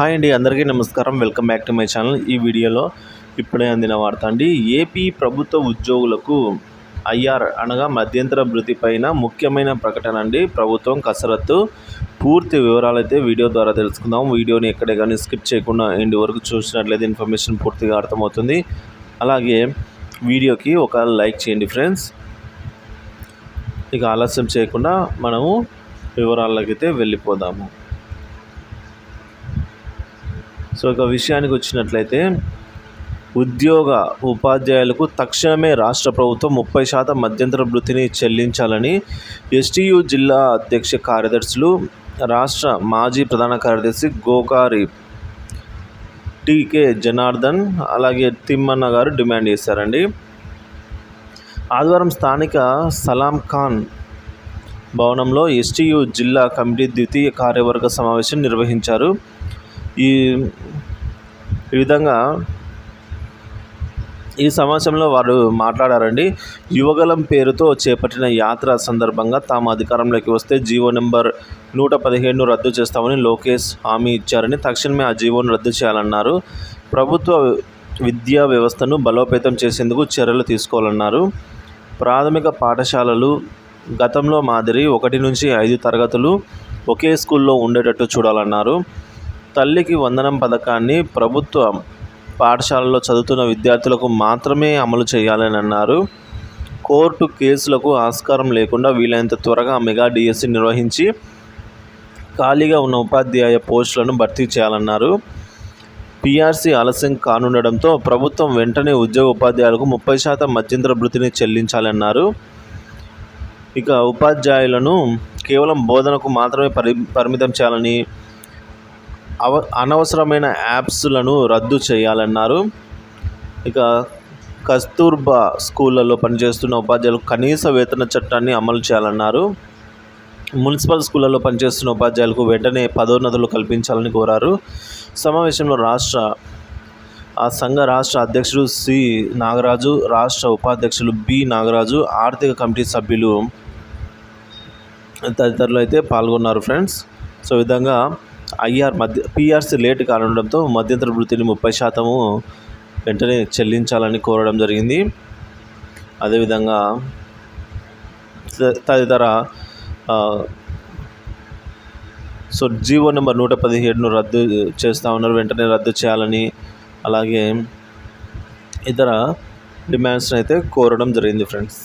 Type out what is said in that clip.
Hi అండి అందరికీ నమస్కారం. Welcome back to my channel. ఈ వీడియోలో ఇప్పుడే అందిన వార్త అండి. ఏపీ ప్రభుత్వ ఉద్యోగులకు ఐఆర్ అనగా మధ్యంతర భృతి పైన ముఖ్యమైన ప్రకటన అండి. ప్రభుత్వం కసరత్తు. పూర్తి వివరాలు అయితే వీడియో ద్వారా తెలుసుకుందాం. వీడియోని ఎక్కడే కానీ స్కిప్ చేయకుండా ఎండి వరకు చూసినట్లయితే ఇన్ఫర్మేషన్ పూర్తిగా అర్థమవుతుంది. అలాగే వీడియోకి ఒక లైక్ చేయండి ఫ్రెండ్స్. ఇక ఆలస్యం చేయకుండా మనము వివరాలకైతే అయితే వెళ్ళిపోదాము. సో ఇక విషయానికి వచ్చినట్లయితే ఉద్యోగ ఉపాధ్యాయులకు తక్షణమే రాష్ట్ర ప్రభుత్వం ముప్పై శాతం మధ్యంతర వృత్తిని చెల్లించాలని ఎస్టీయు జిల్లా అధ్యక్ష కార్యదర్శులు రాష్ట్ర మాజీ ప్రధాన కార్యదర్శి గోకారి టీకే జనార్దన్ అలాగే తిమ్మన్న గారు డిమాండ్ చేశారండి. ఆదివారం స్థానిక సలాం ఖాన్ భవనంలో ఎస్టీయు జిల్లా కమిటీ ద్వితీయ కార్యవర్గ సమావేశం నిర్వహించారు. ఈ ఈ విధంగా ఈ సమావేశంలో వారు మాట్లాడారండి. యువగలం పేరుతో చేపట్టిన యాత్ర సందర్భంగా తాము అధికారంలోకి వస్తే జీవో నెంబర్ నూట పదిహేను రద్దు చేస్తామని లోకేష్ హామీ ఇచ్చారని తక్షణమే ఆ జీవోను రద్దు చేయాలన్నారు. ప్రభుత్వ విద్యా వ్యవస్థను బలోపేతం చేసేందుకు చర్యలు తీసుకోవాలన్నారు. ప్రాథమిక పాఠశాలలు గతంలో మాదిరి ఒకటి నుంచి ఐదు తరగతులు ఒకే స్కూల్లో ఉండేటట్టు చూడాలన్నారు. తల్లికి వందనం పథకాన్ని ప్రభుత్వ పాఠశాలలో చదువుతున్న విద్యార్థులకు మాత్రమే అమలు చేయాలని అన్నారు. కోర్టు కేసులకు ఆస్కారం లేకుండా వీలైనంత త్వరగా మెగా డిఎస్సి నిర్వహించి ఖాళీగా ఉన్న ఉపాధ్యాయ పోస్టులను భర్తీ చేయాలన్నారు. పీఆర్సీ ఆలస్యం కానుండడంతో ప్రభుత్వం వెంటనే ఉద్యోగ ఉపాధ్యాయులకు ముప్పై శాతం మధ్యంతర భృతిని చెల్లించాలన్నారు. ఇక ఉపాధ్యాయులను కేవలం బోధనకు మాత్రమే పరి పరిమితం చేయాలని అవ అనవసరమైన యాప్స్లను రద్దు చేయాలన్నారు. ఇక కస్తూర్బా స్కూళ్ళలో పనిచేస్తున్న ఉపాధ్యాయులకు కనీస వేతన చట్టాన్ని అమలు చేయాలన్నారు. మున్సిపల్ స్కూళ్ళలో పనిచేస్తున్న ఉపాధ్యాయులకు వెంటనే పదోన్నతులు కల్పించాలని కోరారు. సమావేశంలో రాష్ట్ర ఆ సంఘ రాష్ట్ర అధ్యక్షుడు సి నాగరాజు రాష్ట్ర ఉపాధ్యక్షులు బి నాగరాజు ఆర్థిక కమిటీ సభ్యులు తదితరులు అయితే పాల్గొన్నారు ఫ్రెండ్స్. సో విధంగా ఐఆర్ మధ్య పిఆర్సీ లేట్ కానుండడంతో మధ్యంతర వృత్తిని ముప్పై శాతము వెంటనే చెల్లించాలని కోరడం జరిగింది. అదేవిధంగా తదితర సో జీవో నెంబర్ నూట పదిహేడును రద్దు చేస్తూ ఉన్నారు. వెంటనే రద్దు చేయాలని అలాగే ఇతర డిమాండ్స్ని అయితే కోరడం జరిగింది ఫ్రెండ్స్.